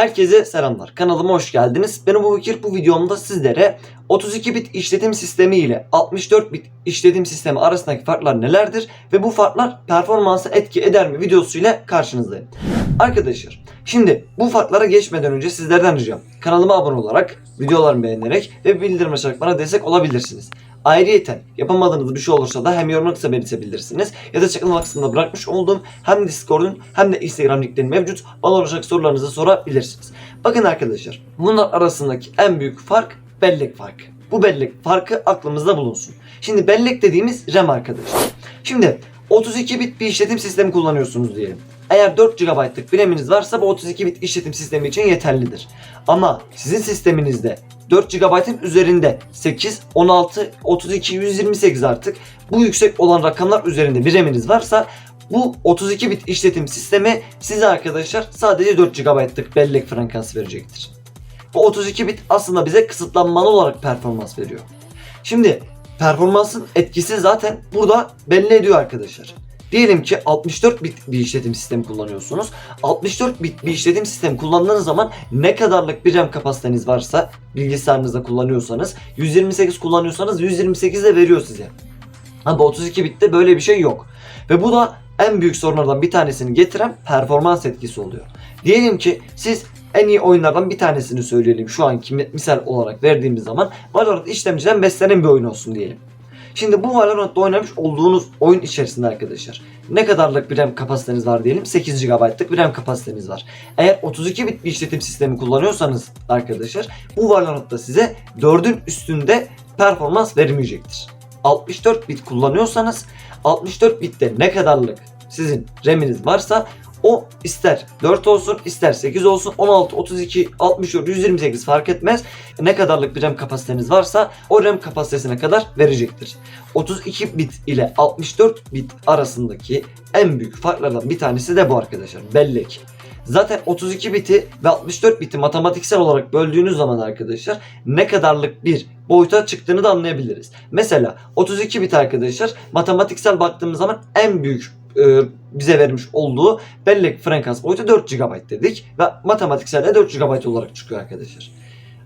Herkese selamlar. Kanalıma hoş geldiniz. Ben Ebu Bekir. Bu videomda sizlere 32 bit işletim sistemi ile 64 bit işletim sistemi arasındaki farklar nelerdir ve bu farklar performansa etki eder mi videosuyla karşınızdayım. Arkadaşlar şimdi bu farklara geçmeden önce sizlerden ricam kanalıma abone olarak, videolarımı beğenerek ve bildirim açarak bana destek olabilirsiniz. Ayrıyeten yapamadığınız bir şey olursa da hem yorumlar kısa belirtebilirsiniz ya da açıklama kısmında bırakmış olduğum hem Discord'un hem de Instagram linkleri mevcut. Bana olacak sorularınızı sorabilirsiniz. Bakın arkadaşlar bunlar arasındaki en büyük fark bellek farkı. Bu bellek farkı aklımızda bulunsun. Şimdi bellek dediğimiz RAM arkadaşlar. Şimdi 32 bit bir işletim sistemi kullanıyorsunuz diyelim. Eğer 4 GB'lık RAM'iniz varsa bu 32 bit işletim sistemi için yeterlidir. Ama sizin sisteminizde 4 GB'ın üzerinde 8, 16, 32, 128 artık bu yüksek olan rakamlar üzerinde bir RAM'iniz varsa bu 32 bit işletim sistemi size arkadaşlar sadece 4 GB'lık bellek frekansı verecektir. Bu 32 bit aslında bize kısıtlanmalı olarak performans veriyor. Şimdi performansın etkisi zaten burada belli ediyor arkadaşlar. Diyelim ki 64 bit bir işletim sistemi kullanıyorsunuz. 64 bit bir işletim sistemi kullandığınız zaman ne kadarlık bir RAM kapasiteniz varsa bilgisayarınızda kullanıyorsanız 128 kullanıyorsanız 128 de veriyor size. Ama 32 bitte böyle bir şey yok. Ve bu da en büyük sorunlardan bir tanesini getiren performans etkisi oluyor. Diyelim ki siz en iyi oyunlardan bir tanesini söyleyelim şu anki misal olarak verdiğimiz zaman Valorant işlemciden beslenen bir oyun olsun diyelim. Şimdi bu Valorant'ta oynamış olduğunuz oyun içerisinde arkadaşlar ne kadarlık bir RAM kapasiteniz var diyelim 8 GB'lık bir RAM kapasiteniz var. Eğer 32 bit bir işletim sistemi kullanıyorsanız arkadaşlar bu Valorant'ta size 4'ün üstünde performans vermeyecektir. 64 bit kullanıyorsanız 64 bitte ne kadarlık sizin RAM'iniz varsa o ister 4 olsun ister 8 olsun 16, 32, 64, 128 fark etmez. Ne kadarlık bir RAM kapasiteniz varsa o RAM kapasitesine kadar verecektir. 32 bit ile 64 bit arasındaki en büyük farklardan bir tanesi de bu arkadaşlar. Bellek. Zaten 32 biti ve 64 biti matematiksel olarak böldüğünüz zaman arkadaşlar ne kadarlık bir boyuta çıktığını da anlayabiliriz. Mesela 32 bit arkadaşlar matematiksel baktığımız zaman en büyük e, bize vermiş olduğu bellek frekans boyutu 4 GB dedik ve matematiksel de 4 GB olarak çıkıyor arkadaşlar.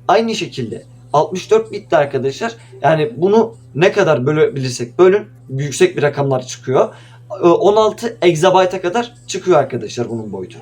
Aynı şekilde 64 bitti arkadaşlar. Yani bunu ne kadar bölebilirsek bölün yüksek bir rakamlar çıkıyor. E, 16 exabyte'a kadar çıkıyor arkadaşlar bunun boyutu.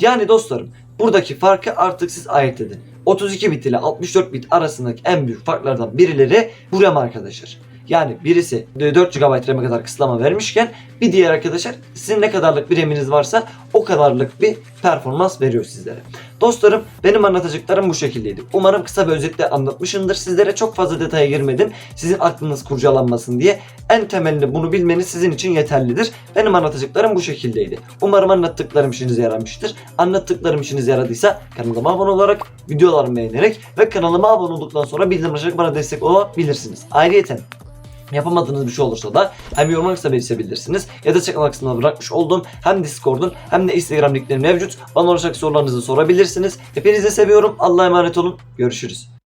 Yani dostlarım buradaki farkı artık siz ayırt edin. 32 bit ile 64 bit arasındaki en büyük farklardan birileri bu RAM arkadaşlar. Yani birisi 4 GB RAM'e kadar kısıtlama vermişken bir diğer arkadaşlar sizin ne kadarlık bir RAM'iniz varsa o kadarlık bir performans veriyor sizlere. Dostlarım benim anlatacaklarım bu şekildeydi. Umarım kısa ve özetle anlatmışımdır. Sizlere çok fazla detaya girmedim. Sizin aklınız kurcalanmasın diye. En temelinde bunu bilmeniz sizin için yeterlidir. Benim anlatacaklarım bu şekildeydi. Umarım anlattıklarım işinize yaramıştır. Anlattıklarım işinize yaradıysa kanalıma abone olarak, videolarımı beğenerek ve kanalıma abone olduktan sonra bildirim açarak bana destek olabilirsiniz. Ayrıyeten Yapamadığınız bir şey olursa da hem yorumlar kısa belirtebilirsiniz ya da açıklama kısmına bırakmış olduğum hem Discord'un hem de Instagram linkleri mevcut. Bana ulaşacak sorularınızı sorabilirsiniz. Hepinizi seviyorum. Allah'a emanet olun. Görüşürüz.